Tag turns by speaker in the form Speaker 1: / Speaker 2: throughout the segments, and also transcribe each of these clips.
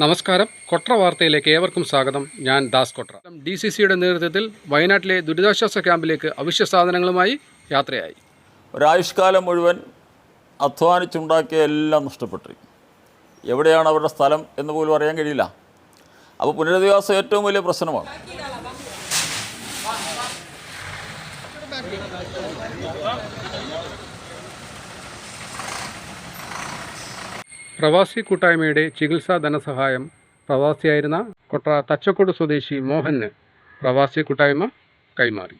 Speaker 1: നമസ്കാരം. കൊട്ര വാർത്തയിലേക്ക് ഏവർക്കും സ്വാഗതം. ഞാൻ ദാസ് കൊട്ര. ഡി സി സിയുടെ നേതൃത്വത്തിൽ വയനാട്ടിലെ ദുരിതാശ്വാസ ക്യാമ്പിലേക്ക് അവശ്യ സാധനങ്ങളുമായി യാത്രയായി.
Speaker 2: ഒരായുഷ്കാലം മുഴുവൻ അധ്വാനിച്ചുണ്ടാക്കിയ എല്ലാം നഷ്ടപ്പെട്ടു. എവിടെയാണ് അവരുടെ സ്ഥലം എന്ന് പോലും അറിയാൻ കഴിയില്ല. അപ്പോൾ പുനരധിവാസം ഏറ്റവും വലിയ പ്രശ്നമാണ്.
Speaker 1: പ്രവാസി കൂട്ടായ്മയുടെ ചികിത്സാ ധനസഹായം പ്രവാസിയായിരുന്ന കൊട്ട തച്ചക്കോട് സ്വദേശി മോഹന് പ്രവാസി കൂട്ടായ്മ കൈമാറി.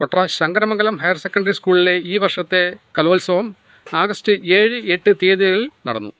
Speaker 1: കൊട്ര ശങ്കരമംഗലം ഹയർ സെക്കൻഡറി സ്കൂളിലെ ഈ വർഷത്തെ കലോത്സവം ആഗസ്റ്റ് ഏഴ് എട്ട് തീയതികളിൽ നടന്നു.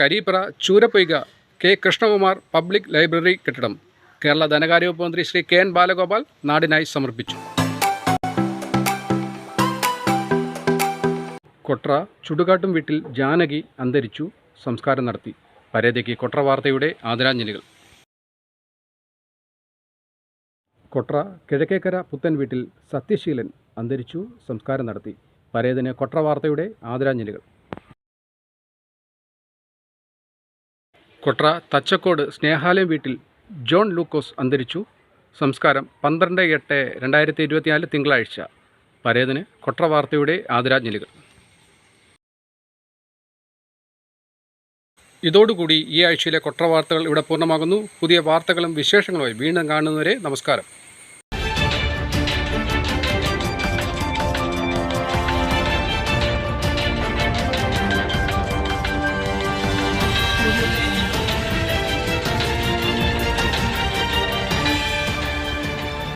Speaker 1: Karipra Choorappoyka K Krishnakumar public library കെട്ടിടം. കേരള ധനകാര്യവകുപ്പ് മന്ത്രി ശ്രീ കെ എൻ ബാലഗോപാൽ നാടിനായി സമർപ്പിച്ചു. കൊട്ര ചുടുകാട്ടും വീട്ടിൽ ജാനകി അന്തരിച്ചു സംസ്കാരം നടത്തി. പരേതയ്ക്ക് കൊട്ര വാർത്തയുടെ ആദരാഞ്ജലികൾ. കൊട്ര കിഴക്കേക്കര പുത്തൻ വീട്ടിൽ സത്യശീലൻ അന്തരിച്ചു സംസ്കാരം നടത്തി. പരേതന് കൊട്ര വാർത്തയുടെ ആദരാഞ്ജലികൾ. കൊട്ര തച്ചക്കോട് സ്നേഹാലയം വീട്ടിൽ ജോൺ ലൂക്കോസ് അന്തരിച്ചു. സംസ്കാരം പന്ത്രണ്ട് എട്ട് രണ്ടായിരത്തി ഇരുപത്തിനാല് തിങ്കളാഴ്ച. പരേതന് കൊട്ര വാർത്തയുടെ ആദരാഞ്ജലികൾ. ഇതോടുകൂടി ഈ ആഴ്ചയിലെ കൊട്ര വാർത്തകൾ ഇവിടെ പൂർണമാകുന്നു. പുതിയ വാർത്തകളും വിശേഷങ്ങളുമായി വീണ്ടും കാണുന്നവരെ നമസ്കാരം.